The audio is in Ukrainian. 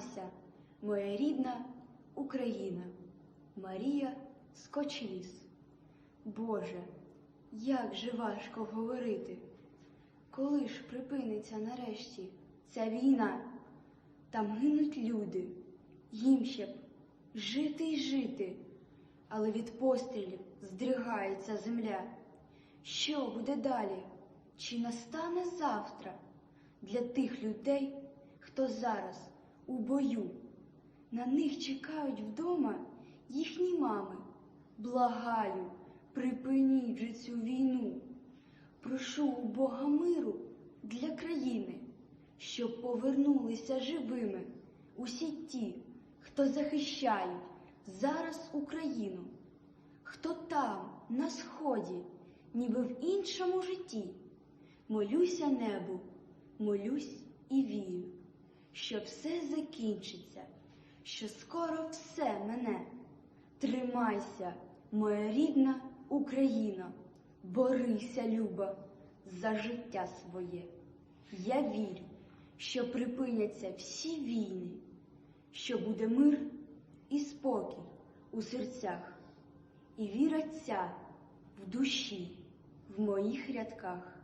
Тримайся, моя рідна Україна, Марія Скочеліс. Боже, як же важко говорити, коли ж припиниться нарешті ця війна? Там гинуть люди, їм ще б жити й жити, але від пострілів здригається земля. Що буде далі? Чи настане завтра для тих людей, хто зараз у бою? На них чекають вдома їхні мами. Благаю, припиніть же цю війну. Прошу у Бога миру для країни, щоб повернулися живими усі ті, хто захищають зараз Україну, хто там, на сході, ніби в іншому житті. Молюся небу, молюсь і вірю, що все закінчиться, що скоро все мене. Тримайся, моя рідна Україна, борися, люба, за життя своє. Я вірю, що припиняться всі війни, що буде мир і спокій у серцях, і віра ця в душі, в моїх рядках.